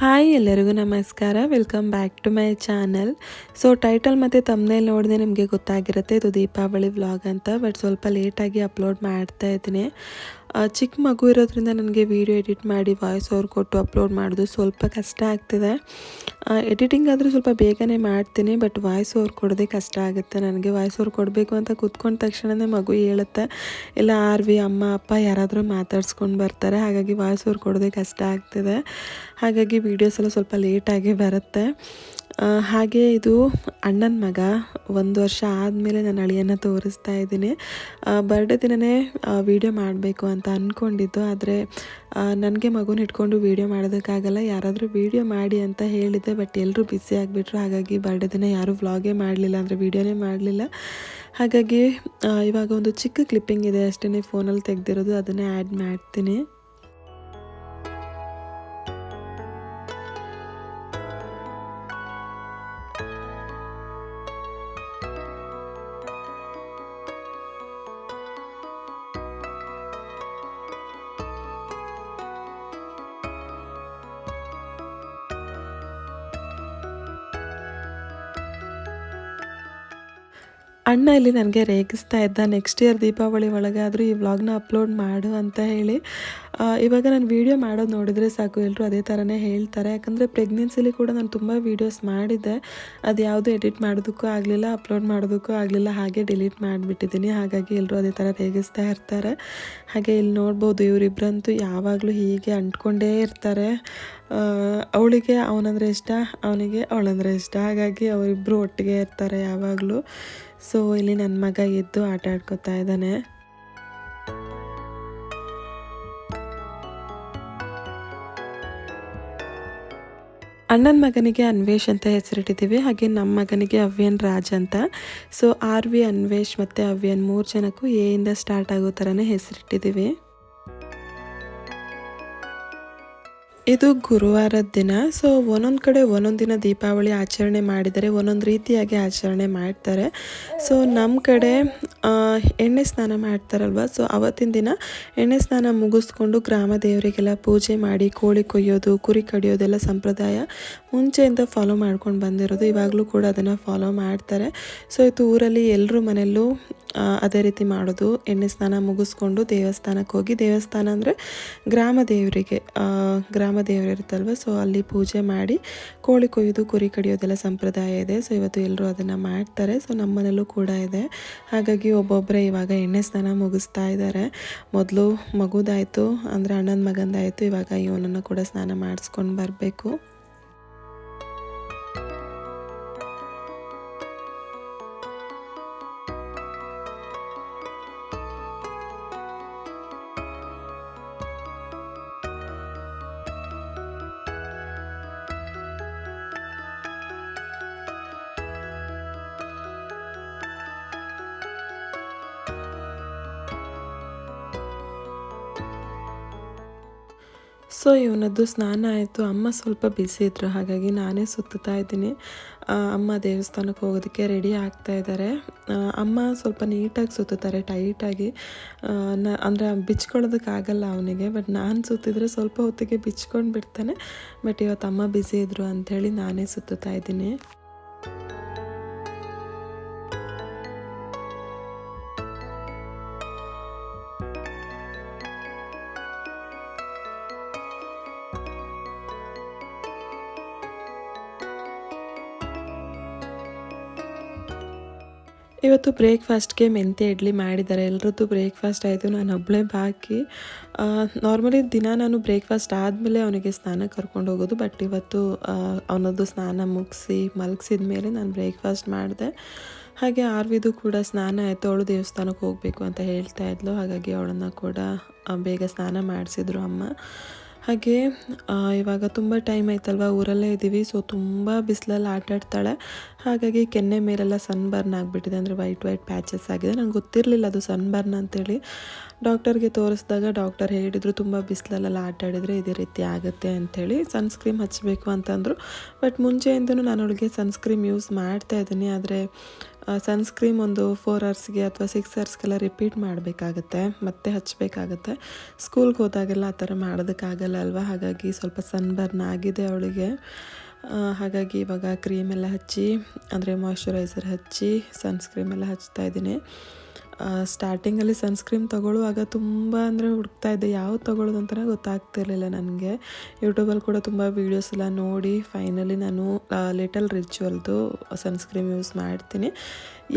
Hi, ಎಲ್ಲರಿಗೂ ನಮಸ್ಕಾರ. Welcome back to my channel so title ಮತ್ತು ತಮ್ಮನೇಲಿ ನೋಡಿದೆ ನಿಮಗೆ ಗೊತ್ತಾಗಿರುತ್ತೆ. ಇದು ದೀಪಾವಳಿ ವ್ಲಾಗ್ ಅಂತ ಬಟ್ ಸ್ವಲ್ಪ ಲೇಟಾಗಿ ಅಪ್ಲೋಡ್ ಮಾಡ್ತಾ ಇದ್ದೀನಿ. ಚಿಕ್ಕ ಮಗು ಇರೋದ್ರಿಂದ ನನಗೆ ವೀಡಿಯೋ ಎಡಿಟ್ ಮಾಡಿ ವಾಯ್ಸ್ ಓವರ್ ಕೊಟ್ಟು ಅಪ್ಲೋಡ್ ಮಾಡೋದು ಸ್ವಲ್ಪ ಕಷ್ಟ ಆಗ್ತಿದೆ. ಎಡಿಟಿಂಗ್ ಆದರೂ ಸ್ವಲ್ಪ ಬೇಗನೆ ಮಾಡ್ತೀನಿ ಬಟ್ ವಾಯ್ಸ್ ಓವರ್ ಕೊಡೋದೇ ಕಷ್ಟ ಆಗುತ್ತೆ. ನನಗೆ ವಾಯ್ಸ್ ಓವರ್ ಕೊಡಬೇಕು ಅಂತ ಕೂತ್ಕೊಂಡ ತಕ್ಷಣವೇ ಮಗು ಹೇಳುತ್ತೆ, ಇಲ್ಲ ಆರ್ ವಿ ಅಮ್ಮ, ಅಪ್ಪ ಯಾರಾದರೂ ಮಾತಾಡ್ಸ್ಕೊಂಡು ಬರ್ತಾರೆ, ಹಾಗಾಗಿ ವಾಯ್ಸ್ ಓವರ್ ಕೊಡೋದೇ ಕಷ್ಟ ಆಗ್ತಿದೆ. ಹಾಗಾಗಿ ವೀಡಿಯೋಸ್ ಎಲ್ಲ ಸ್ವಲ್ಪ ಲೇಟಾಗಿ ಬರುತ್ತೆ. ಹಾಗೆ ಇದು ಅಣ್ಣನ ಮಗ. ಒಂದು ವರ್ಷ ಆದಮೇಲೆ ನಾನು ಅಳಿಯನ್ನು ತೋರಿಸ್ತಾ ಇದ್ದೀನಿ. ಬರ್ಡೇ ದಿನವೇ ವೀಡಿಯೋ ಮಾಡಬೇಕು ಅಂತ ಅಂದ್ಕೊಂಡಿದ್ದು ಆದರೆ ನನಗೆ ಮಗುನ ಇಟ್ಕೊಂಡು ವೀಡಿಯೋ ಮಾಡೋದಕ್ಕಾಗಲ್ಲ. ಯಾರಾದರೂ ವೀಡಿಯೋ ಮಾಡಿ ಅಂತ ಹೇಳಿದ್ದೆ ಬಟ್ ಎಲ್ಲರೂ ಬಿಸಿ ಆಗಿಬಿಟ್ರು. ಹಾಗಾಗಿ ಬರ್ಡೇ ದಿನ ಯಾರೂ ವ್ಲಾಗೇ ಮಾಡಲಿಲ್ಲ, ಅಂದರೆ ವೀಡಿಯೋನೇ ಮಾಡಲಿಲ್ಲ. ಹಾಗಾಗಿ ಇವಾಗ ಒಂದು ಚಿಕ್ಕ ಕ್ಲಿಪ್ಪಿಂಗ್ ಇದೆ ಅಷ್ಟೇ ಫೋನಲ್ಲಿ ತೆಗೆದಿರೋದು. ಅದನ್ನೇ ಆ್ಯಡ್ ಮಾಡ್ತೀನಿ. ಅಣ್ಣ ಇಲ್ಲಿ ನನಗೆ ರೇಗಿಸ್ತಾ ಇದ್ದ ನೆಕ್ಸ್ಟ್ ಇಯರ್ ದೀಪಾವಳಿ ಒಳಗೆ ಆದರೂ ಈ ವ್ಲಾಗ್ನ ಅಪ್ಲೋಡ್ ಮಾಡು ಅಂತ ಹೇಳಿ. ಇವಾಗ ನಾನು ವೀಡಿಯೋ ಮಾಡೋದು ನೋಡಿದರೆ ಸಾಕು ಎಲ್ಲರೂ ಅದೇ ಥರನೇ ಹೇಳ್ತಾರೆ. ಯಾಕಂದರೆ ಪ್ರೆಗ್ನೆನ್ಸಿಲಿ ಕೂಡ ನಾನು ತುಂಬ ವೀಡಿಯೋಸ್ ಮಾಡಿದ್ದೆ. ಅದು ಯಾವುದು ಎಡಿಟ್ ಮಾಡೋದಕ್ಕೂ ಆಗಲಿಲ್ಲ ಅಪ್ಲೋಡ್ ಮಾಡೋದಕ್ಕೂ ಆಗಲಿಲ್ಲ, ಹಾಗೆ ಡಿಲೀಟ್ ಮಾಡಿಬಿಟ್ಟಿದ್ದೀನಿ. ಹಾಗಾಗಿ ಎಲ್ಲರೂ ಅದೇ ಥರ ರೇಗಿಸ್ತಾ ಇರ್ತಾರೆ. ಹಾಗೆ ಇಲ್ಲಿ ನೋಡ್ಬೋದು ಇವರಿಬ್ಬರಂತೂ ಯಾವಾಗಲೂ ಹೀಗೆ ಅಂಟ್ಕೊಂಡೇ ಇರ್ತಾರೆ. ಅವಳಿಗೆ ಅವನಂದ್ರೆ ಇಷ್ಟ, ಅವನಿಗೆ ಅವಳಂದ್ರೆ ಇಷ್ಟ. ಹಾಗಾಗಿ ಅವರಿಬ್ಬರು ಒಟ್ಟಿಗೆ ಇರ್ತಾರೆ ಯಾವಾಗಲೂ. ಸೊ ಇಲ್ಲಿ ನನ್ನ ಮಗ ಎದ್ದು ಆಟ ಆಡ್ಕೊತಾ ಇದ್ದಾನೆ. ಅಣ್ಣನ ಮಗನಿಗೆ ಅನ್ವೇಷ್ ಅಂತ ಹೆಸರಿಟ್ಟಿದ್ದೀವಿ. ಹಾಗೆ ನಮ್ಮ ಮಗನಿಗೆ ಅವ್ಯನ್ ರಾಜ್ ಅಂತ. ಸೊ ಆರ್ ವಿ, ಅನ್ವೇಷ್ ಮತ್ತು ಅವ್ಯನ್ ಮೂರು ಜನಕ್ಕೂ ಎ ಇಂದ ಸ್ಟಾರ್ಟ್ ಆಗೋ ಥರನೇ ಹೆಸರಿಟ್ಟಿದ್ದೀವಿ. ಇದು ಗುರುವಾರದ ದಿನ. ಸೊ ಒಂದೊಂದು ಕಡೆ ಒಂದೊಂದು ದಿನ ದೀಪಾವಳಿ ಆಚರಣೆ ಮಾಡಿದರೆ ಒಂದೊಂದು ರೀತಿಯಾಗಿ ಆಚರಣೆ ಮಾಡ್ತಾರೆ. ಸೊ ನಮ್ಮ ಕಡೆ ಎಣ್ಣೆ ಸ್ನಾನ ಮಾಡ್ತಾರಲ್ವ? ಸೊ ಅವತ್ತಿನ ದಿನ ಎಣ್ಣೆ ಸ್ನಾನ ಮುಗಿಸ್ಕೊಂಡು ಗ್ರಾಮ ದೇವರಿಗೆಲ್ಲ ಪೂಜೆ ಮಾಡಿ ಕೋಳಿ ಕೊಯ್ಯೋದು ಕುರಿ ಕಡಿಯೋದೆಲ್ಲ ಸಂಪ್ರದಾಯ ಮುಂಚೆಯಿಂದ ಫಾಲೋ ಮಾಡ್ಕೊಂಡು ಬಂದಿರೋದು. ಇವಾಗಲೂ ಕೂಡ ಅದನ್ನು ಫಾಲೋ ಮಾಡ್ತಾರೆ. ಸೊ ಇದು ಊರಲ್ಲಿ ಎಲ್ಲರೂ ಮನೆಯಲ್ಲೂ ಅದೇ ರೀತಿ ಮಾಡೋದು. ಎಣ್ಣೆ ಸ್ನಾನ ಮುಗಿಸ್ಕೊಂಡು ದೇವಸ್ಥಾನಕ್ಕೆ ಹೋಗಿ ದೇವಸ್ಥಾನ ಅಂದರೆ ಗ್ರಾಮ ದೇವರಿಗೆ ಆ, ಗ್ರಾಮ ದೇವರು ಇರುತ್ತಲ್ವ? ಸೊ ಅಲ್ಲಿ ಪೂಜೆ ಮಾಡಿ ಕೋಳಿ ಕೊಯ್ಯೋದು ಕುರಿ ಕಡಿಯೋದೆಲ್ಲ ಸಂಪ್ರದಾಯ ಇದೆ. ಸೊ ಇವತ್ತು ಎಲ್ಲರೂ ಅದನ್ನು ಮಾಡ್ತಾರೆ. ಸೊ ನಮ್ಮನೆಯಲ್ಲೂ ಕೂಡ ಇದೆ. ಹಾಗಾಗಿ ಒಬ್ಬೊಬ್ಬರೇ ಇವಾಗ ಎಣ್ಣೆ ಸ್ನಾನ ಮುಗಿಸ್ತಾ ಇದ್ದಾರೆ. ಮೊದಲು ಮಗುದಾಯಿತು, ಅಂದರೆ ಅಣ್ಣನ ಮಗಂದಾಯಿತು. ಇವಾಗ ಇವನನ್ನು ಕೂಡ ಸ್ನಾನ ಮಾಡಿಸ್ಕೊಂಡು ಬರಬೇಕು. ಸೊ ಇವನದ್ದು ಸ್ನಾನ ಆಯಿತು. ಅಮ್ಮ ಸ್ವಲ್ಪ ಬಿಸಿ ಇದ್ರು. ಹಾಗಾಗಿ ನಾನೇ ಸುತ್ತಾ ಇದ್ದೀನಿ. ಅಮ್ಮ ದೇವಸ್ಥಾನಕ್ಕೆ ಹೋಗೋದಕ್ಕೆ ರೆಡಿ ಆಗ್ತಾ ಇದ್ದಾರೆ. ಅಮ್ಮ ಸ್ವಲ್ಪ ನೀಟಾಗಿ ಸುತ್ತಾರೆ, ಟೈಟಾಗಿ. ನ, ಅಂದರೆ ಬಿಚ್ಕೊಳ್ಳೋದಕ್ಕಾಗಲ್ಲ ಅವನಿಗೆ. ಬಟ್ ನಾನು ಸುತ್ತಿದ್ರೆ ಸ್ವಲ್ಪ ಹೊತ್ತಿಗೆ ಬಿಚ್ಕೊಂಡು ಬಿಡ್ತಾನೆ ಬಟ್ ಇವತ್ತು ಅಮ್ಮ ಬಿಸಿ ಇದ್ದರು ಅಂಥೇಳಿ ನಾನೇ ಸುತ್ತಾ ಇದ್ದೀನಿ. ಇವತ್ತು ಬ್ರೇಕ್ಫಾಸ್ಟ್ಗೆ ಮೆಂತ್ಯ ಇಡ್ಲಿ ಮಾಡಿದ್ದಾರೆ. ಎಲ್ಲರದ್ದು ಬ್ರೇಕ್ಫಾಸ್ಟ್ ಆಯಿತು. ನಾನು ಒಬ್ಬಳೇ ಬಾಕಿ. ನಾರ್ಮಲಿ ದಿನ ನಾನು ಬ್ರೇಕ್ಫಾಸ್ಟ್ ಆದಮೇಲೆ ಅವನಿಗೆ ಸ್ನಾನ ಕರ್ಕೊಂಡು ಹೋಗೋದು. ಬಟ್ ಇವತ್ತು ಅವನದ್ದು ಸ್ನಾನ ಮುಗಿಸಿ, ಮಲಗಿಸಿದ ಮೇಲೆ ನಾನು ಬ್ರೇಕ್ಫಾಸ್ಟ್ ಮಾಡಿದೆ. ಹಾಗೆ ಆರ್ವಿದು ಕೂಡ ಸ್ನಾನ ಆಯಿತು. ಅವಳು ದೇವಸ್ಥಾನಕ್ಕೆ ಹೋಗಬೇಕು ಅಂತ ಹೇಳ್ತಾ ಇದ್ಲು. ಹಾಗಾಗಿ ಅವಳನ್ನು ಕೂಡ ಬೇಗ ಸ್ನಾನ ಮಾಡಿಸಿದ್ರು ಅಮ್ಮ. ಹಾಗೆ ಇವಾಗ ತುಂಬ ಟೈಮ್ ಆಯ್ತಲ್ವ? ಊರಲ್ಲೇ ಇದ್ದೀವಿ ಸೊ ತುಂಬ ಬಿಸಿಲಲ್ಲಿ ಆಟಾಡ್ತಾಳೆ ಹಾಗಾಗಿ ಕೆನ್ನೆ ಮೇಲೆಲ್ಲ ಸನ್ ಬರ್ನ್ ಆಗಿಬಿಟ್ಟಿದೆ, ಅಂದರೆ ವೈಟ್ ವೈಟ್ ಪ್ಯಾಚಸ್ ಆಗಿದೆ. ನಂಗೆ ಗೊತ್ತಿರಲಿಲ್ಲ ಅದು ಸನ್ ಬರ್ನ್ ಅಂತೇಳಿ. ಡಾಕ್ಟರ್ಗೆ ತೋರಿಸಿದಾಗ ಡಾಕ್ಟರ್ ಹೇಳಿದರು, ತುಂಬ ಬಿಸಿಲಲ್ಲೆಲ್ಲ ಆಟಾಡಿದರೆ ಇದೇ ರೀತಿ ಆಗುತ್ತೆ ಅಂಥೇಳಿ ಸನ್ಸ್ಕ್ರೀಮ್ ಹಚ್ಚಬೇಕು ಅಂತಂದರು. ಬಟ್ ಮುಂಚೆಯಿಂದನೂ ನಾನು ಅವಳಿಗೆ ಸನ್ಸ್ಕ್ರೀಮ್ ಯೂಸ್ ಮಾಡ್ತಾ ಇದ್ದೀನಿ, ಆದರೆ ಸನ್ಸ್ಕ್ರೀಮ್ ಒಂದು ಫೋರ್ ಅವರ್ಸ್ಗೆ ಅಥವಾ ಸಿಕ್ಸ್ ಅವರ್ಸ್ಗೆಲ್ಲ ರಿಪೀಟ್ ಮಾಡಬೇಕಾಗತ್ತೆ, ಮತ್ತೆ ಹಚ್ಚಬೇಕಾಗತ್ತೆ ಸ್ಕೂಲ್ಗೆ ಹೋದಾಗೆಲ್ಲ ಆ ಥರ ಮಾಡೋದಕ್ಕಾಗಲ್ಲ ಅಲ್ವಾ? ಹಾಗಾಗಿ ಸ್ವಲ್ಪ ಸನ್ಬರ್ನ್ ಆಗಿದೆ ಅವಳಿಗೆ. ಹಾಗಾಗಿ ಇವಾಗ ಕ್ರೀಮೆಲ್ಲ ಹಚ್ಚಿ, ಅಂದರೆ ಮಾಯ್ಶ್ಚರೈಸರ್ ಹಚ್ಚಿ ಸನ್ಸ್ಕ್ರೀಮ್ ಎಲ್ಲ ಹಚ್ತಾ ಇದ್ದೀನಿ. ಸ್ಟಾರ್ಟಿಂಗಲ್ಲಿ ಸನ್ಸ್ಕ್ರೀಮ್ ತೊಗೊಳ್ಳುವಾಗ ತುಂಬ ಅಂದರೆ ಹುಡುಕ್ತಾ ಇದ್ದೆ. ಯಾವ್ದು ತೊಗೊಳ್ಳೋದು ಅಂತಲೇ ಗೊತ್ತಾಗ್ತಿರಲಿಲ್ಲ ನನಗೆ. ಯೂಟ್ಯೂಬಲ್ಲಿ ಕೂಡ ತುಂಬ ವೀಡಿಯೋಸ್ ಎಲ್ಲ ನೋಡಿ ಫೈನಲಿ ನಾನು ಲಿಟಲ್ ರಿಚುವಲ್ದು ಸನ್ಸ್ಕ್ರೀಮ್ ಯೂಸ್ ಮಾಡ್ತೀನಿ.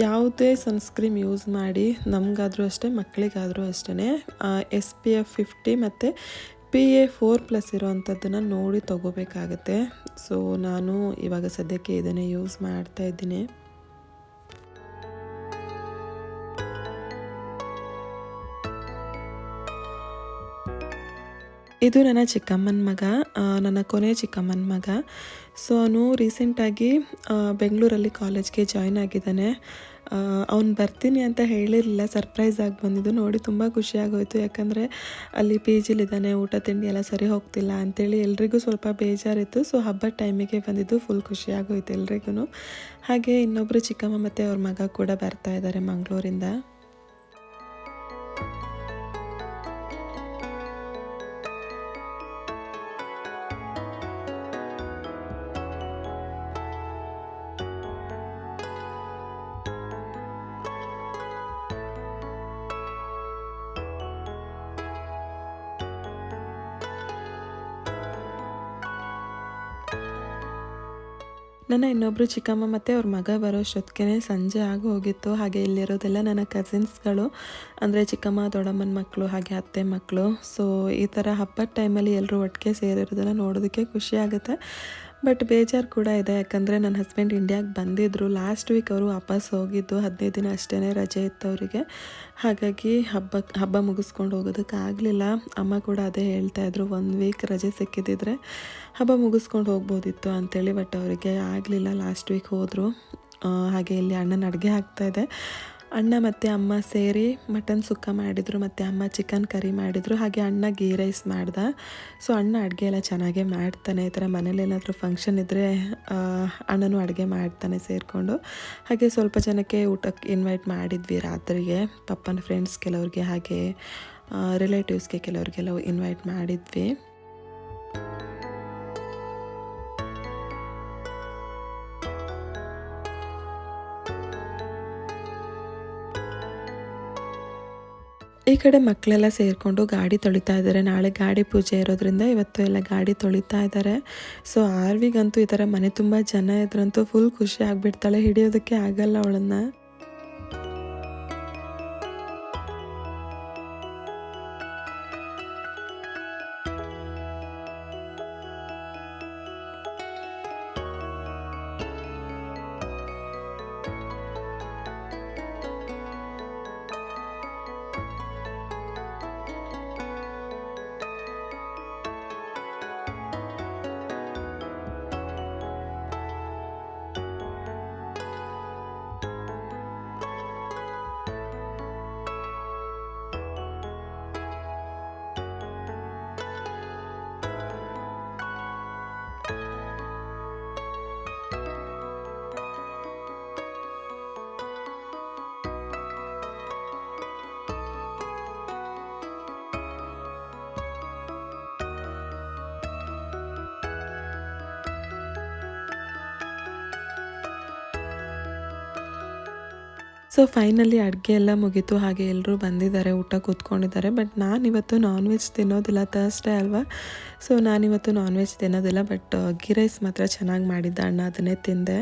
ಯಾವುದೇ ಸನ್ಸ್ಕ್ರೀಮ್ ಯೂಸ್ ಮಾಡಿ ನಮಗಾದರೂ ಅಷ್ಟೇ ಮಕ್ಕಳಿಗಾದರೂ ಅಷ್ಟೇ ಎಸ್ ಪಿ ಎಫ್ ಫಿಫ್ಟಿ ಮತ್ತು ಪಿ ಎ ಫೋರ್ ಪ್ಲಸ್ ಇರೋವಂಥದ್ದನ್ನು ನೋಡಿ ತೊಗೋಬೇಕಾಗತ್ತೆ. ಸೊ ನಾನು ಇವಾಗ ಸದ್ಯಕ್ಕೆ ಇದನ್ನೇ ಯೂಸ್ ಮಾಡ್ತಾ ಇದ್ದೀನಿ. ಇದು ನನ್ನ ಚಿಕ್ಕಮ್ಮನ ಮಗ ನನ್ನ ಕೊನೆ ಚಿಕ್ಕಮ್ಮನ ಮಗ. ಸೊ ಅವನು ರೀಸೆಂಟಾಗಿ ಬೆಂಗಳೂರಲ್ಲಿ ಕಾಲೇಜ್ಗೆ ಜಾಯ್ನ್ ಆಗಿದ್ದಾನೆ. ಅವ್ನು ಬರ್ತೀನಿ ಅಂತ ಹೇಳಿರಲಿಲ್ಲ ಸರ್ಪ್ರೈಸ್ ಆಗಿ ಬಂದಿದ್ದು. ನೋಡಿ ತುಂಬ ಖುಷಿಯಾಗೋಯಿತು ಯಾಕಂದರೆ ಅಲ್ಲಿ ಪಿ ಜಿಲಿದ್ದಾನೆ ಊಟ, ತಿಂಡಿ ಎಲ್ಲ ಸರಿ ಹೋಗ್ತಿಲ್ಲ ಅಂತೇಳಿ ಎಲ್ರಿಗೂ ಸ್ವಲ್ಪ ಬೇಜಾರಿತ್ತು. ಸೊ ಹಬ್ಬದ ಟೈಮಿಗೆ ಬಂದಿದ್ದು ಫುಲ್ ಖುಷಿ ಆಗೋಯ್ತು ಎಲ್ರಿಗೂ ಹಾಗೆ ಇನ್ನೊಬ್ಬರು ಚಿಕ್ಕಮ್ಮ ಮತ್ತು ಅವ್ರ ಮಗ ಕೂಡ ಬರ್ತಾ ಇದ್ದಾರೆ ಮಂಗಳೂರಿಂದ. ನನ್ನ ಇನ್ನೊಬ್ಬರು ಚಿಕ್ಕಮ್ಮ ಮತ್ತು ಅವ್ರ ಮಗ ಬರೋಷ್ಟೊತ್ತಿಗೆ ಸಂಜೆ ಆಗಿ ಹೋಗಿತ್ತು. ಹಾಗೆ ಇಲ್ಲಿರೋದೆಲ್ಲ ನನ್ನ ಕಸಿನ್ಸ್ಗಳು ಅಂದರೆ ಚಿಕ್ಕಮ್ಮ, ದೊಡ್ಡಮ್ಮನ ಮಕ್ಕಳು ಹಾಗೆ ಅತ್ತೆ ಮಕ್ಕಳು ಸೊ ಈ ಥರ ಹಬ್ಬದ ಟೈಮಲ್ಲಿ ಎಲ್ಲರೂ ಒಟ್ಟಿಗೆ ಸೇರಿರೋದೆಲ್ಲ ನೋಡೋದಕ್ಕೆ ಖುಷಿ ಆಗುತ್ತೆ. ಬಟ್ ಬೇಜಾರು ಕೂಡ ಇದೆ. ಯಾಕಂದರೆ ನನ್ನ ಹಸ್ಬೆಂಡ್ ಇಂಡಿಯಾಗೆ ಬಂದಿದ್ದರು ಲಾಸ್ಟ್ ವೀಕ್ ಅವರು ವಾಪಸ್ ಹೋಗಿದ್ದು. ಹದಿನೈದು ದಿನ ಅಷ್ಟೇ ರಜೆ ಇತ್ತು ಅವರಿಗೆ ಹಾಗಾಗಿ ಹಬ್ಬ ಹಬ್ಬ ಮುಗಿಸ್ಕೊಂಡು ಹೋಗೋದಕ್ಕೆ ಆಗಲಿಲ್ಲ. ಅಮ್ಮ ಕೂಡ ಅದೇ ಹೇಳ್ತಾ ಇದ್ರು. ಒಂದು ವೀಕ್ ರಜೆ ಸಿಕ್ಕಿದ್ದಿದ್ರೆ ಹಬ್ಬ ಮುಗಿಸ್ಕೊಂಡು ಹೋಗ್ಬೋದಿತ್ತು ಅಂಥೇಳಿ ಬಟ್ ಅವರಿಗೆ ಆಗಲಿಲ್ಲ. ಲಾಸ್ಟ್ ವೀಕ್ ಹೋದರು. ಹಾಗೆ ಇಲ್ಲಿ ಅಣ್ಣನ ಅಡುಗೆ ಆಗ್ತಾಯಿದೆ ಅಣ್ಣ ಮತ್ತು ಅಮ್ಮ ಸೇರಿ ಮಟನ್ ಸುಕ್ಕ ಮಾಡಿದರು, ಮತ್ತು ಅಮ್ಮ ಚಿಕನ್ ಕರಿ ಮಾಡಿದರು, ಹಾಗೆ ಅಣ್ಣ ಗೀ ರೈಸ್ ಮಾಡ್ದ. ಸೊ ಅಣ್ಣ ಅಡುಗೆ ಎಲ್ಲ ಚೆನ್ನಾಗೇ ಮಾಡ್ತಾನೆ, ಈ ಥರ ಮನೇಲಿ ಏನಾದರೂ ಫಂಕ್ಷನ್ ಇದ್ದರೆ ಅಣ್ಣನೂ ಅಡುಗೆ ಮಾಡ್ತಾನೆ ಸೇರಿಕೊಂಡು. ಹಾಗೆ ಸ್ವಲ್ಪ ಜನಕ್ಕೆ ಊಟಕ್ಕೆ ಇನ್ವೈಟ್ ಮಾಡಿದ್ವಿ ರಾತ್ರಿಗೆ. ಪಪ್ಪನ ಫ್ರೆಂಡ್ಸ್ ಕೆಲವ್ರಿಗೆ ಹಾಗೆ ರಿಲೇಟಿವ್ಸ್ಗೆ ಕೆಲವ್ರಿಗೆಲ್ಲ ಇನ್ವೈಟ್ ಮಾಡಿದ್ವಿ. ಈ ಕಡೆ ಮಕ್ಕಳೆಲ್ಲ ಸೇರಿಕೊಂಡು ಗಾಡಿ ತೊಳಿತಾ ಇದ್ದಾರೆ. ನಾಳೆ ಗಾಡಿ ಪೂಜೆ ಇರೋದ್ರಿಂದ ಇವತ್ತು ಎಲ್ಲ ಗಾಡಿ ತೊಳಿತಾ ಇದ್ದಾರೆ. ಸೊ ಆರ್ವಿಗಂತೂ ಈ ಥರ ಮನೆ ತುಂಬ ಜನ ಇದ್ರಂತೂ ಫುಲ್ ಖುಷಿ ಆಗಿಬಿಡ್ತಾಳೆ. ಹಿಡಿಯೋದಕ್ಕೆ ಆಗಲ್ಲ ಅವಳನ್ನು. ಸೊ ಫೈನಲಿ ಅಡುಗೆ ಎಲ್ಲ ಮುಗೀತು. ಹಾಗೆ ಎಲ್ಲರೂ ಬಂದಿದ್ದಾರೆ, ಊಟ ಕೂತ್ಕೊಂಡಿದ್ದಾರೆ. ಬಟ್ ನಾನಿವತ್ತು ನಾನ್ ವೆಜ್ ತಿನ್ನೋದಿಲ್ಲ ತರ್ಸ್ಡೇ ಅಲ್ವಾ? ಸೊ ನಾನಿವತ್ತು ನಾನ್ ವೆಜ್ ತಿನ್ನೋದಿಲ್ಲ ಬಟ್ ಗೀ ರೈಸ್ ಮಾತ್ರ ಚೆನ್ನಾಗಿ ಮಾಡಿದ್ದ ಅಣ್ಣ, ಅದನ್ನೇ ತಿಂದೆ.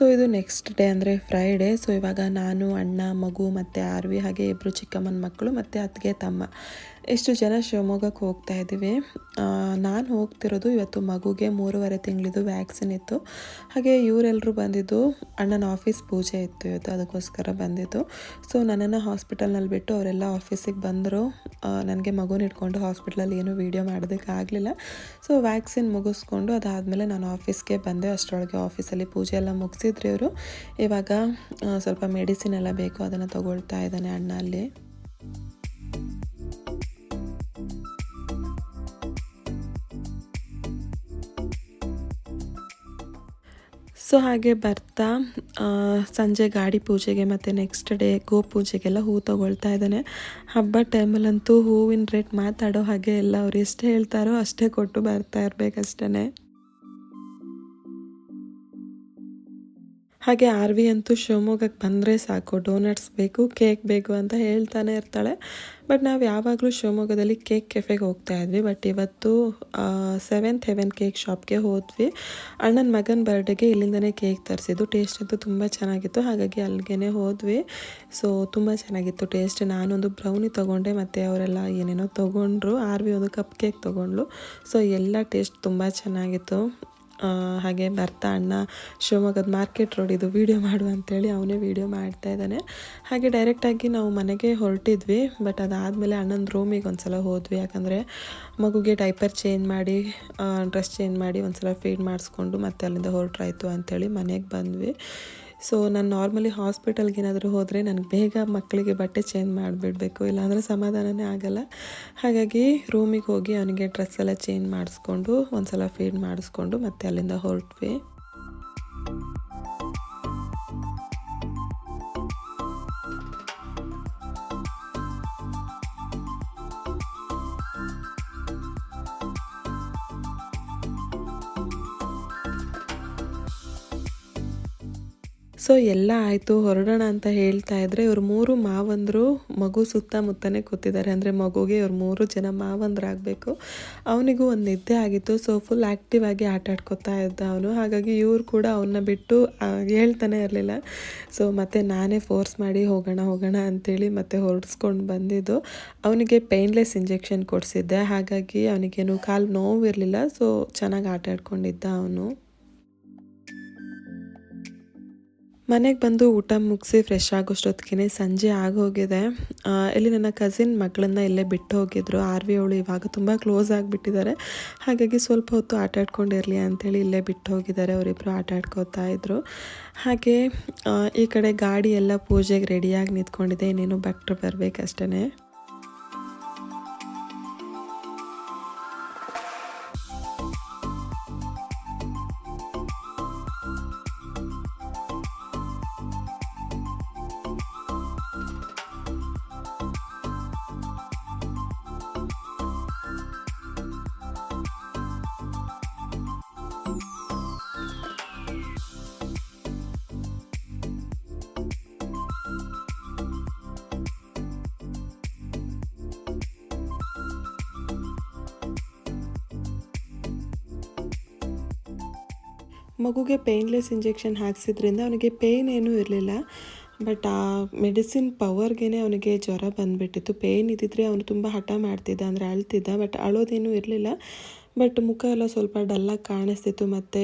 ಸೊ ಇದು ನೆಕ್ಸ್ಟ್ ಡೇ ಅಂದರೆ ಫ್ರೈಡೇ ಸೊ ಇವಾಗ ನಾನು, ಅಣ್ಣ, ಮಗು ಮತ್ತು ಆರ್ವಿ ಹಾಗೆ ಇಬ್ಬರು ಚಿಕ್ಕಮ್ಮನ ಮಕ್ಕಳು ಮತ್ತು ಅತ್ತಿಗೆ ತಮ್ಮ. ಇಷ್ಟು ಜನ ಶಿವಮೊಗ್ಗಕ್ಕೆ ಹೋಗ್ತಾ ಇದ್ದೀವಿ. ನಾನು ಹೋಗ್ತಿರೋದು ಇವತ್ತು ಮಗುಗೆ ಮೂರುವರೆ ತಿಂಗಳಿದು ವ್ಯಾಕ್ಸಿನ್ ಇತ್ತು. ಹಾಗೆ ಇವರೆಲ್ಲರೂ ಬಂದಿದ್ದು ಅಣ್ಣನ ಆಫೀಸ್ ಪೂಜೆ ಇತ್ತು ಇವತ್ತು, ಅದಕ್ಕೋಸ್ಕರ ಬಂದಿದ್ದು. ಸೊ, ನನ್ನನ್ನು ಹಾಸ್ಪಿಟಲ್ನಲ್ಲಿ ಬಿಟ್ಟು ಅವರೆಲ್ಲ ಆಫೀಸಿಗೆ ಬಂದರು. ನನಗೆ ಮಗುನ ಇಟ್ಕೊಂಡು ಹಾಸ್ಪಿಟ್ಲಲ್ಲಿ ಏನೂ ವೀಡಿಯೋ ಮಾಡೋದಕ್ಕಾಗಲಿಲ್ಲ. ಸೊ, ವ್ಯಾಕ್ಸಿನ್ ಮುಗಿಸ್ಕೊಂಡು ಅದಾದಮೇಲೆ ನಾನು ಆಫೀಸ್ಗೆ ಬಂದೆ. ಅಷ್ಟರೊಳಗೆ ಆಫೀಸಲ್ಲಿ ಪೂಜೆ ಎಲ್ಲ ಮುಗಿಸಿದ್ರಿ ಅವರು ಇವಾಗ ಸ್ವಲ್ಪ ಮೆಡಿಸಿನ್ ಎಲ್ಲ ಬೇಕು, ಅದನ್ನು ತಗೊಳ್ತಾ ಇದ್ದಾನೆ ಅಣ್ಣ ಅಲ್ಲಿ. ಸೊ ಹಾಗೆ ಬರ್ತಾ ಸಂಜೆ ಗಾಡಿ ಪೂಜೆಗೆ ಮತ್ತು ನೆಕ್ಸ್ಟ್ ಡೇ ಗೋ ಪೂಜೆಗೆಲ್ಲ ಹೂ ತೊಗೊಳ್ತಾ ಇದ್ದಾನೆ. ಹಬ್ಬ ಟೈಮಲ್ಲಂತೂ ಹೂವಿನ ರೇಟ್ ಮಾತಾಡೋ ಹಾಗೆ ಎಲ್ಲ ಅವ್ರು ಎಷ್ಟು ಹೇಳ್ತಾರೋ ಅಷ್ಟೇ ಕೊಟ್ಟು ಬರ್ತಾ ಇರಬೇಕಷ್ಟೇ ಹಾಗೆ ಆರ್ ವಿ ಅಂತೂ ಶಿವಮೊಗ್ಗಕ್ಕೆ ಬಂದರೆ ಸಾಕು. ಡೋನಟ್ಸ್ ಬೇಕು ಕೇಕ್ ಬೇಕು ಅಂತ ಹೇಳ್ತಾನೆ ಇರ್ತಾಳೆ. ಬಟ್ ನಾವು ಯಾವಾಗಲೂ ಶಿವಮೊಗ್ಗದಲ್ಲಿ ಕೇಕ್ ಕೆಫೆಗೆ ಹೋಗ್ತಾ ಇದ್ವಿ. ಬಟ್ ಇವತ್ತು ಸೆವೆಂತ್ ಹೆವೆನ್ ಕೇಕ್ ಶಾಪ್ಗೆ ಹೋದ್ವಿ. ಅಣ್ಣನ ಮಗನ ಬರ್ಡೇಗೆ ಇಲ್ಲಿಂದನೇ ಕೇಕ್ ತರಿಸಿದ್ದು. ಟೇಸ್ಟ್ ಅಂತೂ ತುಂಬ ಚೆನ್ನಾಗಿತ್ತು. ಹಾಗಾಗಿ ಅಲ್ಲಿಗೆ ಹೋದ್ವಿ. ಸೊ ತುಂಬ ಚೆನ್ನಾಗಿತ್ತು ಟೇಸ್ಟ್ ನಾನೊಂದು ಬ್ರೌನಿ ತೊಗೊಂಡೆ, ಮತ್ತು ಅವರೆಲ್ಲ ಏನೇನೋ ತೊಗೊಂಡ್ರು. ಆರ್ ವಿ ಒಂದು ಕಪ್ ಕೇಕ್ ತೊಗೊಂಡ್ಲು ಸೊ ಎಲ್ಲ ಟೇಸ್ಟ್ ತುಂಬ ಚೆನ್ನಾಗಿತ್ತು. ಹಾಗೆ ಬರ್ತಾ ಅಣ್ಣ ಶಿವಮೊಗ್ಗದ ಮಾರ್ಕೆಟ್ ರೋಡ್ ಇದು ವೀಡಿಯೋ ಮಾಡು ಅಂತೇಳಿ ಅವನೇ ವೀಡಿಯೋ ಮಾಡ್ತಾ ಇದ್ದಾನೆ. ಹಾಗೆ ಡೈರೆಕ್ಟಾಗಿ ನಾವು ಮನೆಗೆ ಹೊರಟಿದ್ವಿ ಬಟ್ ಅದಾದಮೇಲೆ ಅಣ್ಣನ ರೂಮಿಗೆ ಒಂದ್ಸಲ ಹೋದ್ವಿ. ಯಾಕಂದರೆ ಮಗುಗೆ ಡೈಪರ್ ಚೇಂಜ್ ಮಾಡಿ ಡ್ರೆಸ್ ಚೇಂಜ್ ಮಾಡಿ ಒಂದ್ಸಲ ಫೀಡ್ ಮಾಡಿಸ್ಕೊಂಡು ಮತ್ತೆ ಅಲ್ಲಿಂದ ಹೊರಟ್ರಾಯ್ತು ಅಂಥೇಳಿ ಮನೆಗೆ ಬಂದ್ವಿ. ಸೊ ನಾನು ನಾರ್ಮಲಿ ಹಾಸ್ಪಿಟಲ್ಗೆ ಏನಾದರೂ ಹೋದರೆ ನನಗೆ ಬೇಗ ಮಕ್ಕಳಿಗೆ ಬಟ್ಟೆ ಚೇಂಜ್ ಮಾಡಿಬಿಡ್ಬೇಕು. ಇಲ್ಲಾಂದರೆ ಸಮಾಧಾನನೇ ಆಗಲ್ಲ. ಹಾಗಾಗಿ ರೂಮಿಗೆ ಹೋಗಿ ಅವನಿಗೆ ಡ್ರೆಸ್ ಎಲ್ಲ ಚೇಂಜ್ ಮಾಡಿಸ್ಕೊಂಡು ಒಂದು ಸಲ ಫೀಡ್ ಮಾಡಿಸ್ಕೊಂಡು ಮತ್ತೆ ಅಲ್ಲಿಂದ ಹೊರಟ್ವಿ. ಸೊ ಎಲ್ಲ ಆಯಿತು. ಹೊರಡೋಣ ಅಂತ ಹೇಳ್ತಾ ಇದ್ರೆ ಇವ್ರ ಮೂರು ಮಾವಂದರು ಮಗು ಸುತ್ತಮುತ್ತನೇ ಕೂತಿದ್ದಾರೆ. ಅಂದರೆ ಮಗುಗೆ ಇವ್ರ ಮೂರು ಜನ ಮಾವಂದ್ರಾಗಬೇಕು. ಅವನಿಗೂ ಒಂದು ನಿದ್ದೆ ಆಗಿತ್ತು. ಸೊ ಫುಲ್ ಆ್ಯಕ್ಟಿವ್ ಆಗಿ ಆಟ ಆಡ್ಕೊತಾ ಇದ್ದ ಅವನು. ಹಾಗಾಗಿ ಇವ್ರು ಕೂಡ ಅವನ್ನ ಬಿಟ್ಟು ಹೇಳ್ತಾನೆ ಇರಲಿಲ್ಲ. ಸೊ ಮತ್ತೆ ನಾನೇ ಫೋರ್ಸ್ ಮಾಡಿ ಹೋಗೋಣ ಹೋಗೋಣ ಅಂತೇಳಿ ಮತ್ತೆ ಹೊರಡಿಸ್ಕೊಂಡು ಬಂದಿದ್ದು. ಅವನಿಗೆ ಪೇನ್ಲೆಸ್ ಇಂಜೆಕ್ಷನ್ ಕೊಡಿಸಿದ್ದೆ. ಹಾಗಾಗಿ ಅವನಿಗೇನು ಕಾಲು ನೋವು ಇರಲಿಲ್ಲ ಸೊ ಚೆನ್ನಾಗಿ ಆಟ ಆಡ್ಕೊಂಡಿದ್ದ ಅವನು. ಮನೆಗೆ ಬಂದು ಊಟ ಮುಗಿಸಿ ಫ್ರೆಶ್ ಆಗೋಷ್ಟೊತ್ತಿಗೆ ಸಂಜೆ ಆಗೋಗಿದೆ. ಇಲ್ಲಿ ನನ್ನ ಕಸಿನ್ ಮಗಳನ್ನ ಇಲ್ಲೇ ಬಿಟ್ಟು ಹೋಗಿದ್ರು. ಆರ್ ವಿ ಅವಳು ಇವಾಗ ತುಂಬ ಕ್ಲೋಸ್ ಆಗಿಬಿಟ್ಟಿದ್ದಾರೆ. ಹಾಗಾಗಿ ಸ್ವಲ್ಪ ಹೊತ್ತು ಆಟ ಆಡ್ಕೊಂಡಿರಲಿ ಅಂಥೇಳಿ ಇಲ್ಲೇ ಬಿಟ್ಟು ಹೋಗಿದ್ದಾರೆ. ಅವರಿಬ್ಬರು ಆಟ ಆಡ್ಕೋತಾ ಇದ್ರು. ಹಾಗೆ ಈ ಕಡೆ ಗಾಡಿ ಎಲ್ಲ ಪೂಜೆಗೆ ರೆಡಿಯಾಗಿ ನಿಂತ್ಕೊಂಡಿದೆ. ಇನ್ನೇನು ಭಕ್ತರು ಬರಬೇಕಷ್ಟೇ ಮಗುಗೆ ಪೇಯ್ನ್ಲೆಸ್ ಇಂಜೆಕ್ಷನ್ ಹಾಕ್ಸಿದ್ರಿಂದ ಅವನಿಗೆ ಪೇಯ್ನ್ ಏನೂ ಇರಲಿಲ್ಲ. ಬಟ್ ಆ ಮೆಡಿಸಿನ್ ಪವರ್ಗೆ ಅವನಿಗೆ ಜ್ವರ ಬಂದುಬಿಟ್ಟಿತ್ತು. ಪೇಯ್ನ್ ಇದ್ದಿದ್ರೆ ಅವನು ತುಂಬ ಹಠ ಮಾಡ್ತಿದ್ದ, ಅಂದರೆ ಅಳ್ತಿದ್ದ, ಬಟ್ ಅಳೋದೇನೂ ಇರಲಿಲ್ಲ. ಬಟ್ ಮುಖ ಎಲ್ಲ ಸ್ವಲ್ಪ ಡಲ್ಲಾಗಿ ಕಾಣಿಸ್ತಿತ್ತು ಮತ್ತು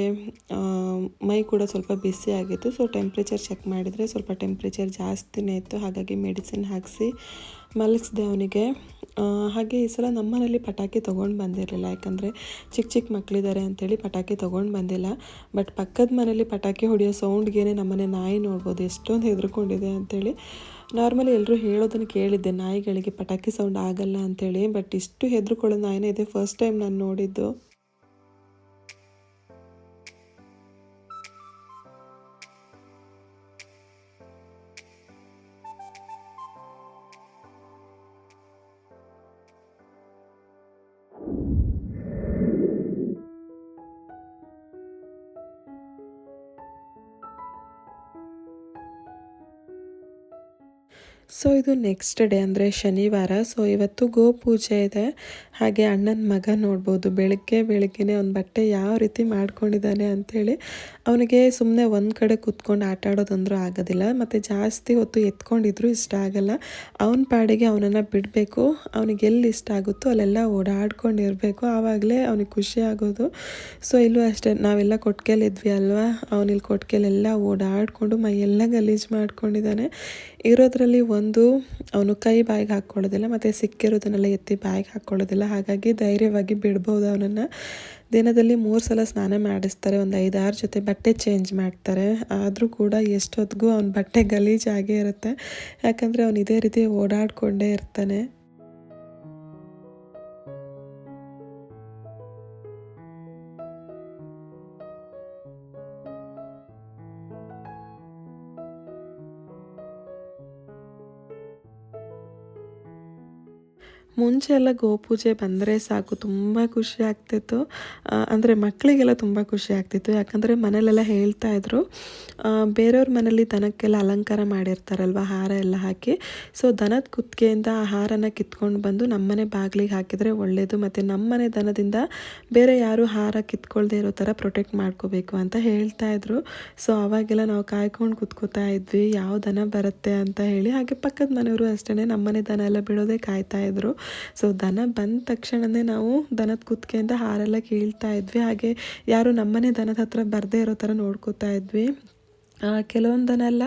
ಮೈ ಕೂಡ ಸ್ವಲ್ಪ ಬಿಸಿ ಆಗಿತ್ತು. ಸೊ ಟೆಂಪ್ರೇಚರ್ ಚೆಕ್ ಮಾಡಿದರೆ ಸ್ವಲ್ಪ ಟೆಂಪ್ರೇಚರ್ ಜಾಸ್ತಿನೇ ಇತ್ತು. ಹಾಗಾಗಿ ಮೆಡಿಸಿನ್ ಹಾಕಿಸಿ ಮಲಗಿಸ್ದೆ ಅವನಿಗೆ. ಹಾಗೆ ಈ ಸಲ ನಮ್ಮನೇಲಿ ಪಟಾಕಿ ತೊಗೊಂಡು ಬಂದಿರಲಿಲ್ಲ. ಯಾಕಂದರೆ ಚಿಕ್ಕ ಚಿಕ್ಕ ಮಕ್ಕಳಿದ್ದಾರೆ ಅಂಥೇಳಿ ಪಟಾಕಿ ತೊಗೊಂಡು ಬಂದಿಲ್ಲ. ಬಟ್ ಪಕ್ಕದ ಮನೇಲಿ ಪಟಾಕಿ ಹೊಡೆಯೋ ಸೌಂಡ್ಗೇನೆ ನಮ್ಮನೆ ನಾಯಿ ನೋಡ್ಬೋದು. ಎಷ್ಟೊಂದು ಹೆದರ್ಕೊಂಡಿದೆ ಅಂಥೇಳಿ ನಾರ್ಮಲಿ ಎಲ್ಲರೂ ಹೇಳೋದನ್ನು ಕೇಳಿದ್ದೆ. ನಾಯಿಗಳಿಗೆ ಪಟಾಕಿ ಸೌಂಡ್ ಆಗಲ್ಲ ಅಂಥೇಳಿ ಬಟ್ ಇಷ್ಟು ಹೆದರ್ಕೊಳ್ಳೋ ನಾಯಿನೇ ಇದೆ. ಫಸ್ಟ್ ಟೈಮ್ ನಾನು ನೋಡಿದ್ದು. ಸೊ ಇದು ನೆಕ್ಸ್ಟ್ ಡೇ ಅಂದರೆ ಶನಿವಾರ. ಸೊ ಇವತ್ತು ಗೋ ಪೂಜೆ ಇದೆ. ಹಾಗೆ ಅಣ್ಣನ ಮಗ ನೋಡ್ಬೋದು. ಬೆಳಗ್ಗೆ, ಬೆಳಗ್ಗೆನೆ ಒಂದು ಬಟ್ಟೆ ಯಾವ ರೀತಿ ಮಾಡ್ಕೊಂಡಿದ್ದಾನೆ ಅಂಥೇಳಿ ಅವನಿಗೆ ಸುಮ್ಮನೆ ಒಂದು ಕಡೆ ಕೂತ್ಕೊಂಡು ಆಟ ಆಡೋದಂದ್ರೂ ಆಗೋದಿಲ್ಲ. ಮತ್ತು ಜಾಸ್ತಿ ಹೊತ್ತು ಎತ್ಕೊಂಡಿದ್ರು ಇಷ್ಟ ಆಗಲ್ಲ. ಅವನ ಪಾಡಿಗೆ ಅವನನ್ನು ಬಿಡಬೇಕು. ಅವನಿಗೆ ಎಲ್ಲಿ ಇಷ್ಟ ಆಗುತ್ತೋ ಅಲ್ಲೆಲ್ಲ ಓಡಾಡ್ಕೊಂಡಿರಬೇಕು. ಆವಾಗಲೇ ಅವನಿಗೆ ಖುಷಿ ಆಗೋದು. ಸೊ ಇಲ್ಲೂ ಅಷ್ಟೇ, ನಾವೆಲ್ಲ ಕೊಟ್ಕೆಲಿದ್ವಿ ಅಲ್ವಾ? ಅವನಿಲ್ಲಿ ಕೊಟ್ಕೆಲೆಲ್ಲ ಓಡಾಡಿಕೊಂಡು ಮೈಯೆಲ್ಲ ಗಲೀಜು ಮಾಡ್ಕೊಂಡಿದ್ದಾನೆ. ಇರೋದ್ರಲ್ಲಿ ಒಂದು ಅವನು ಕೈ ಬಾಯಿಗೆ ಹಾಕ್ಕೊಳ್ಳೋದಿಲ್ಲ, ಮತ್ತು ಸಿಕ್ಕಿರೋದನ್ನೆಲ್ಲ ಎತ್ತಿ ಬಾಯಿಗೆ ಹಾಕ್ಕೊಳ್ಳೋದಿಲ್ಲ. ಹಾಗಾಗಿ ಧೈರ್ಯವಾಗಿ ಬಿಡ್ಬೋದು ಅವನನ್ನು. ದಿನದಲ್ಲಿ ಮೂರು ಸಲ ಸ್ನಾನ ಮಾಡಿಸ್ತಾರೆ, ಒಂದು ಐದಾರು ಜೊತೆ ಬಟ್ಟೆ ಚೇಂಜ್ ಮಾಡ್ತಾರೆ. ಆದರೂ ಕೂಡ ಎಷ್ಟೊತ್ತಿಗೂ ಅವ್ನ ಬಟ್ಟೆ ಗಲೀಜಾಗೇ ಇರುತ್ತೆ. ಯಾಕಂದರೆ ಅವನು ಇದೇ ರೀತಿ ಓಡಾಡಿಕೊಂಡೇ ಇರ್ತಾನೆ. ಮುಂಚೆ ಎಲ್ಲ ಗೋಪೂಜೆ ಬಂದರೆ ಸಾಕು, ತುಂಬ ಖುಷಿ ಆಗ್ತಿತ್ತು. ಅಂದರೆ ಮಕ್ಕಳಿಗೆಲ್ಲ ತುಂಬ ಖುಷಿ ಆಗ್ತಿತ್ತು. ಯಾಕಂದರೆ ಮನೇಲೆಲ್ಲ ಹೇಳ್ತಾ ಇದ್ರು ಬೇರೆಯವ್ರ ಮನೇಲಿ ದನಕ್ಕೆಲ್ಲ ಅಲಂಕಾರ ಮಾಡಿರ್ತಾರಲ್ವ, ಹಾರ ಎಲ್ಲ ಹಾಕಿ. ಸೊ ದನದ ಕುತ್ತಿಗೆಯಿಂದ ಆ ಹಾರನ ಕಿತ್ಕೊಂಡು ಬಂದು ನಮ್ಮನೆ ಬಾಗಿಲಿಗೆ ಹಾಕಿದರೆ ಒಳ್ಳೆಯದು ಮತ್ತು ನಮ್ಮನೆ ದನದಿಂದ ಬೇರೆ ಯಾರು ಹಾರ ಕಿತ್ಕೊಳ್ದೇ ಇರೋ ಥರ ಪ್ರೊಟೆಕ್ಟ್ ಮಾಡ್ಕೋಬೇಕು ಅಂತ ಹೇಳ್ತಾ ಇದ್ರು. ಸೊ ಅವಾಗೆಲ್ಲ ನಾವು ಕಾಯ್ಕೊಂಡು ಕುತ್ಕೋತಾ ಇದ್ವಿ, ಯಾವ ದನ ಬರುತ್ತೆ ಅಂತ ಹೇಳಿ. ಹಾಗೆ ಪಕ್ಕದ ಮನೆಯವರು ಅಷ್ಟೇ ನಮ್ಮನೆ ದನ ಎಲ್ಲ ಬಿಡೋದೇ ಕಾಯ್ತಾ ಇದ್ರು. ಸೊ ದನ ಬಂದ ತಕ್ಷಣವೇ ನಾವು ದನದ ಕುತ್ತಿಗೆಯಿಂದ ಹಾರೆಲ್ಲ ಕೀಳ್ತಾ ಇದ್ವಿ. ಹಾಗೆ ಯಾರು ನಮ್ಮನೆ ದನದ ಹತ್ರ ಬರದೇ ಇರೋ ಥರ ನೋಡ್ಕೋತಾ ಇದ್ವಿ. ಕೆಲವೊಂದನ್ನೆಲ್ಲ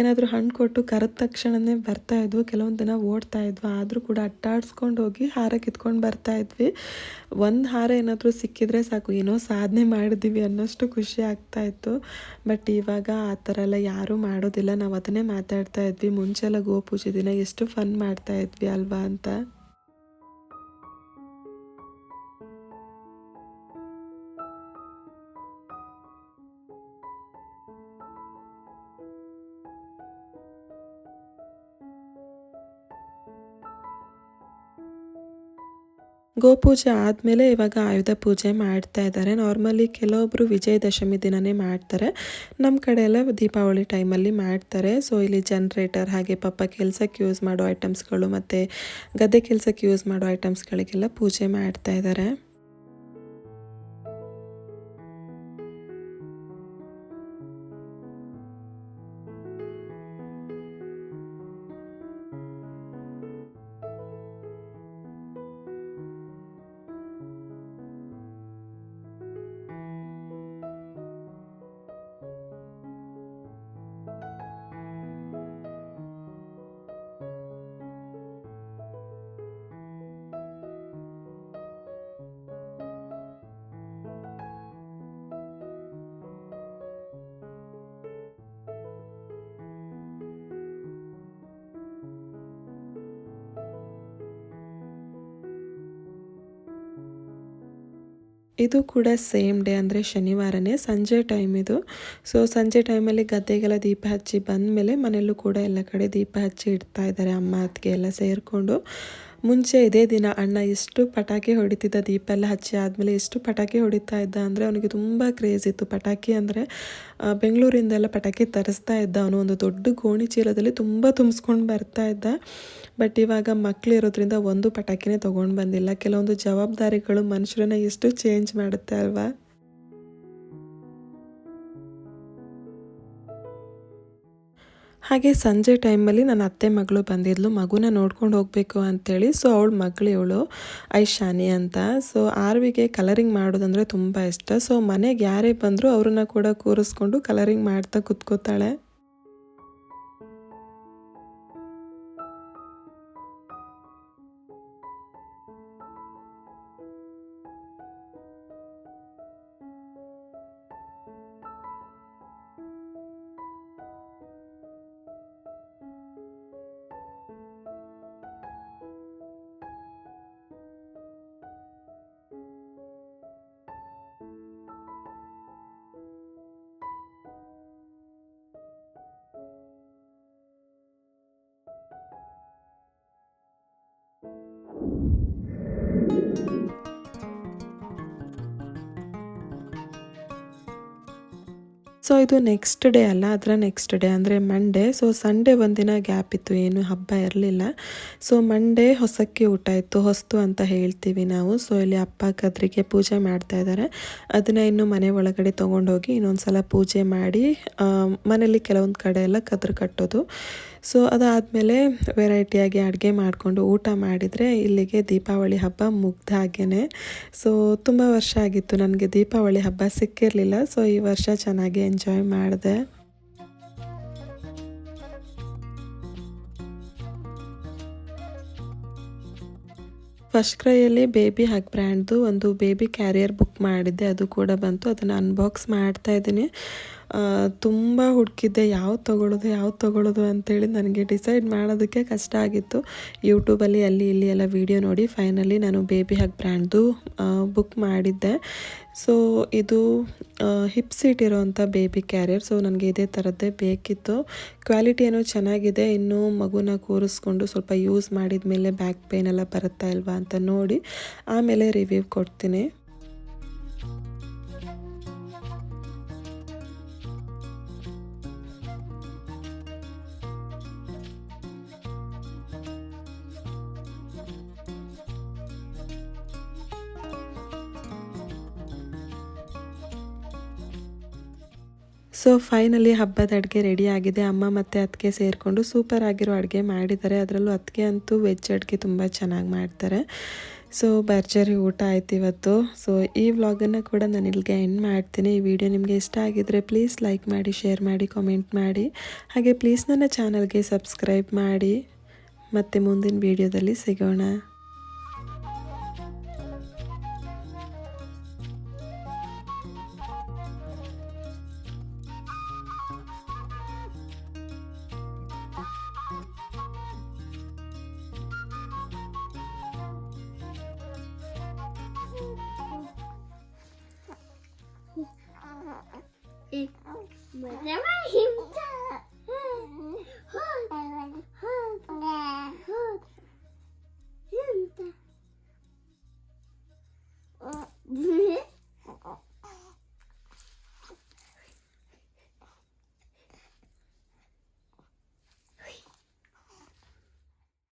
ಏನಾದರೂ ಹಣ್ಣು ಕೊಟ್ಟು ಕರೆದ ತಕ್ಷಣವೇ ಬರ್ತಾ ಇದ್ವು. ಕೆಲವೊಂದು ದನ ಓಡ್ತಾ ಇದ್ವು. ಆದರೂ ಕೂಡ ಅಟ್ಟಾಡಿಸ್ಕೊಂಡು ಹೋಗಿ ಹಾರ ಕಿತ್ಕೊಂಡು ಬರ್ತಾ ಇದ್ವಿ. ಒಂದು ಹಾರ ಏನಾದರೂ ಸಿಕ್ಕಿದ್ರೆ ಸಾಕು. ಏನೋ ಸಾಧನೆ ಮಾಡಿದ್ದೀವಿ ಅನ್ನೋಷ್ಟು ಖುಷಿ ಆಗ್ತಾ ಇತ್ತು. ಬಟ್ ಇವಾಗ ಆ ಥರ ಎಲ್ಲ ಯಾರೂ ಮಾಡೋದಿಲ್ಲ. ನಾವು ಅದನ್ನೇ ಮಾತಾಡ್ತಾ ಇದ್ವಿ. ಮುಂಚೆ ಎಲ್ಲ ಗೋಪೂಜೆ ದಿನ ಎಷ್ಟು ಫನ್ ಮಾಡ್ತಾ ಇದ್ವಿ ಅಲ್ವಾ ಅಂತ. ಗೋಪೂಜೆ ಆದಮೇಲೆ ಇವಾಗ ಆಯುಧ ಪೂಜೆ ಮಾಡ್ತಾ ಇದ್ದಾರೆ. ನಾರ್ಮಲಿ ಕೆಲವೊಬ್ಬರು ವಿಜಯದಶಮಿ ದಿನನೇ ಮಾಡ್ತಾರೆ. ನಮ್ಮ ಕಡೆ ಎಲ್ಲ ದೀಪಾವಳಿ ಟೈಮಲ್ಲಿ ಮಾಡ್ತಾರೆ. ಸೊ ಇಲ್ಲಿ ಜನ್ರೇಟರ್ ಹಾಗೆ ಪಪ್ಪ ಕೆಲಸಕ್ಕೆ ಯೂಸ್ ಮಾಡೋ ಐಟಮ್ಸ್ಗಳು ಮತ್ತು ಗದ್ದೆ ಕೆಲಸಕ್ಕೆ ಯೂಸ್ ಮಾಡೋ ಐಟಮ್ಸ್ಗಳಿಗೆಲ್ಲ ಪೂಜೆ ಮಾಡ್ತಾ ಇದ್ದಾರೆ. ಇದು ಕೂಡ ಸೇಮ್ ಡೇ ಅಂದರೆ ಶನಿವಾರನೇ, ಸಂಜೆ ಟೈಮ್ ಇದು. ಸೊ ಸಂಜೆ ಟೈಮಲ್ಲಿ ಗದ್ದೆಗೆಲ್ಲ ದೀಪ ಹಚ್ಚಿ ಬಂದಮೇಲೆ ಮನೆಯಲ್ಲೂ ಕೂಡ ಎಲ್ಲ ಕಡೆ ದೀಪ ಹಚ್ಚಿ ಇಡ್ತಾ ಇದ್ದಾರೆ, ಅಮ್ಮ, ಅತ್ತಿಗೆ ಎಲ್ಲ ಸೇರಿಕೊಂಡು. ಮುಂಚೆ ಇದೇ ದಿನ ಅಣ್ಣ ಎಷ್ಟು ಪಟಾಕಿ ಹೊಡಿತಿದ್ದ ದೀಪ ಎಲ್ಲ ಹಚ್ಚಿ ಆದಮೇಲೆ ಎಷ್ಟು ಪಟಾಕಿ ಹೊಡಿತಾ ಇದ್ದ ಅಂದರೆ ಅವನಿಗೆ ತುಂಬ ಕ್ರೇಜ್ ಇತ್ತು. ಪಟಾಕಿ ಅಂದರೆ ಬೆಂಗಳೂರಿಂದೆಲ್ಲ ಪಟಾಕಿ ತರಿಸ್ತಾ ಇದ್ದ. ಅವನು ಒಂದು ದೊಡ್ಡ ಗೋಣಿ ಚೀಲದಲ್ಲಿ ತುಂಬ ತುಂಬಿಸ್ಕೊಂಡು ಬರ್ತಾ ಇದ್ದ. ಬಟ್ ಇವಾಗ ಮಕ್ಕಳು ಇರೋದ್ರಿಂದ ಒಂದು ಪಟಾಕಿನೇ ತೊಗೊಂಡು ಬಂದಿಲ್ಲ. ಕೆಲವೊಂದು ಜವಾಬ್ದಾರಿಗಳು ಮನುಷ್ಯರನ್ನ ಎಷ್ಟು ಚೇಂಜ್ ಮಾಡುತ್ತೆ ಅಲ್ವಾ? ಹಾಗೆ ಸಂಜೆ ಟೈಮಲ್ಲಿ ನನ್ನ ಅತ್ತೆ ಮಗಳು ಬಂದಿದ್ಲು. ಮಗುನ ನೋಡ್ಕೊಂಡು ಹೋಗಬೇಕು ಅಂಥೇಳಿ ಸೊ, ಅವಳು ಮಗಳು ಇವಳು ಐಶಾನಿ ಅಂತ. ಸೊ, ಆರ್ವಿಗೆ ಕಲರಿಂಗ್ ಮಾಡೋದಂದರೆ ತುಂಬ ಇಷ್ಟ. ಸೊ, ಮನೆಗೆ ಯಾರೇ ಬಂದರೂ ಅವ್ರನ್ನ ಕೂಡ ಕೂರಿಸ್ಕೊಂಡು ಕಲರಿಂಗ್ ಮಾಡ್ತಾ ಕುತ್ಕೋತಾಳೆ. ಸೊ ಇದು ನೆಕ್ಸ್ಟ್ ಡೇ ಅಲ್ಲ, ಅದರ ನೆಕ್ಸ್ಟ್ ಡೇ ಅಂದರೆ ಮಂಡೇ ಸೊ ಸಂಡೇ ಒಂದಿನ ಗ್ಯಾಪ್ ಇತ್ತು, ಏನು ಹಬ್ಬ ಇರಲಿಲ್ಲ. ಸೊ ಮಂಡೇ ಹೊಸಕ್ಕೆ ಊಟ ಇತ್ತು, ಹೊಸ್ತು ಅಂತ ಹೇಳ್ತೀವಿ ನಾವು. ಸೊ ಇಲ್ಲಿ ಅಪ್ಪ ಕದ್ರಿಗೆ ಪೂಜೆ ಮಾಡ್ತಾ ಇದ್ದಾರೆ ಅದನ್ನು ಇನ್ನು ಮನೆ ಒಳಗಡೆ ತೊಗೊಂಡೋಗಿ ಇನ್ನೊಂದು ಸಲ ಪೂಜೆ ಮಾಡಿ ಮನೇಲಿ ಕೆಲವೊಂದು ಕಡೆ ಎಲ್ಲ ಕದ್ರು ಕಟ್ಟೋದು. ಸೊ ಅದಾದಮೇಲೆ ವೆರೈಟಿಯಾಗಿ ಅಡುಗೆ ಮಾಡಿಕೊಂಡು ಊಟ ಮಾಡಿದರೆ ಇಲ್ಲಿಗೆ ದೀಪಾವಳಿ ಹಬ್ಬ ಮುಗ್ದ ಹಾಗೇ ಸೊ ತುಂಬ ವರ್ಷ ಆಗಿತ್ತು, ನನಗೆ ದೀಪಾವಳಿ ಹಬ್ಬ ಸಿಕ್ಕಿರಲಿಲ್ಲ. ಸೊ ಈ ವರ್ಷ ಚೆನ್ನಾಗಿ ಎಂಜಾಯ್ ಮಾಡಿದೆ. ಫಸ್ಟ್ ಕ್ರೈಯಲ್ಲಿ ಬೇಬಿ ಹಗ್ ಬ್ರ್ಯಾಂಡ್ದು ಒಂದು ಬೇಬಿ ಕ್ಯಾರಿಯರ್ ಬುಕ್ ಮಾಡಿದ್ದೆ, ಅದು ಕೂಡ ಬಂತು. ಅದನ್ನು ಅನ್ಬಾಕ್ಸ್ ಮಾಡ್ತಾ ಇದ್ದೀನಿ. ತುಂಬ ಹುಡುಕಿದ್ದೆ, ಯಾವ್ದು ತೊಗೊಳೋದು ಯಾವ್ದು ತೊಗೊಳೋದು ಅಂತೇಳಿ ನನಗೆ ಡಿಸೈಡ್ ಮಾಡೋದಕ್ಕೆ ಕಷ್ಟ ಆಗಿತ್ತು. ಯೂಟ್ಯೂಬಲ್ಲಿ ಅಲ್ಲಿ ಇಲ್ಲಿ ಎಲ್ಲ ವೀಡಿಯೋ ನೋಡಿ ಫೈನಲಿ ನಾನು ಬೇಬಿ ಹಗ್ ಬ್ರ್ಯಾಂಡ್ದು ಬುಕ್ ಮಾಡಿದ್ದೆ. ಸೊ ಇದು ಹಿಪ್ ಸೀಟ್ ಇರೋವಂಥ ಬೇಬಿ ಕ್ಯಾರಿಯರ್ ಸೊ ನನಗೆ ಇದೇ ಥರದ್ದೇ ಬೇಕಿತ್ತು. ಕ್ವಾಲಿಟಿ ಏನೋ ಚೆನ್ನಾಗಿದೆ, ಇನ್ನೂ ಮಗುನ ಕೂರಿಸ್ಕೊಂಡು ಸ್ವಲ್ಪ ಯೂಸ್ ಮಾಡಿದ ಮೇಲೆ ಬ್ಯಾಕ್ ಪೇನ್ ಎಲ್ಲ ಬರುತ್ತಾ ಇಲ್ವಾ ಅಂತ ನೋಡಿ, ಆಮೇಲೆ ರಿವ್ಯೂ ಕೊಡ್ತೀನಿ. ಸೊ ಫೈನಲಿ ಹಬ್ಬದ ಅಡುಗೆ ರೆಡಿ ಆಗಿದೆ. ಅಮ್ಮ ಮತ್ತು ಅತ್ತಿಗೆ ಸೇರಿಕೊಂಡು ಸೂಪರ್ ಆಗಿರೋ ಅಡುಗೆ ಮಾಡಿದ್ದಾರೆ. ಅದರಲ್ಲೂ ಅತ್ತಿಗೆ ಅಂತೂ ವೆಜ್ ಅಡುಗೆ ತುಂಬ ಚೆನ್ನಾಗಿ ಮಾಡ್ತಾರೆ. ಸೊ ಭರ್ಜರಿ ಊಟ ಆಯ್ತು ಇವತ್ತು. ಸೊ ಈ ವ್ಲಾಗನ್ನು ಕೂಡ ನಾನು ಇಲ್ಲಿಗೆ ಎಂಡ್ ಮಾಡ್ತೀನಿ. ಈ ವಿಡಿಯೋ ನಿಮಗೆ ಇಷ್ಟ ಆಗಿದ್ರೆ ಪ್ಲೀಸ್ ಲೈಕ್ ಮಾಡಿ ಶೇರ್ ಮಾಡಿ ಕಾಮೆಂಟ್ ಮಾಡಿ. ಹಾಗೆ ಪ್ಲೀಸ್ ನನ್ನ ಚಾನಲ್ಗೆ ಸಬ್ಸ್ಕ್ರೈಬ್ ಮಾಡಿ. ಮತ್ತು ಮುಂದಿನ ವಿಡಿಯೋದಲ್ಲಿ ಸಿಗೋಣ. Давай